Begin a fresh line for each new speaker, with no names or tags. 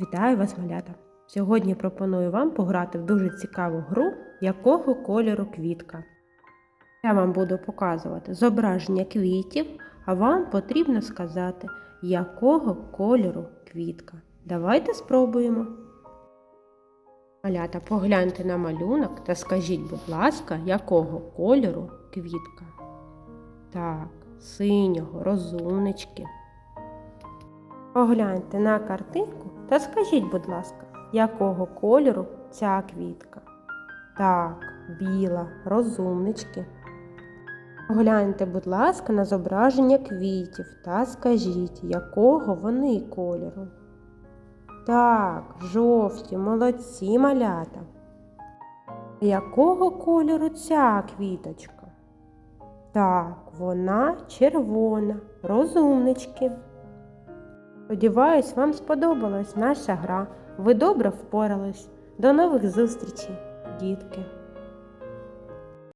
Вітаю вас, малята! Сьогодні пропоную вам пограти в дуже цікаву гру, якого кольору квітка. Я вам буду показувати зображення квітів, а вам потрібно сказати, якого кольору квітка. Давайте спробуємо. Малята, погляньте на малюнок та скажіть, будь ласка, якого кольору квітка. Так, синього, розумнички. Погляньте на картинку та скажіть, будь ласка, якого кольору ця квітка? Так, біла, розумнички. Погляньте, будь ласка, на зображення квітів та скажіть, якого вони кольору. Так, жовті, молодці малята. Якого кольору ця квіточка? Так, вона червона, розумнички. Сподіваюсь, вам сподобалась наша гра. Ви добре впорались. До нових зустрічей, дітки!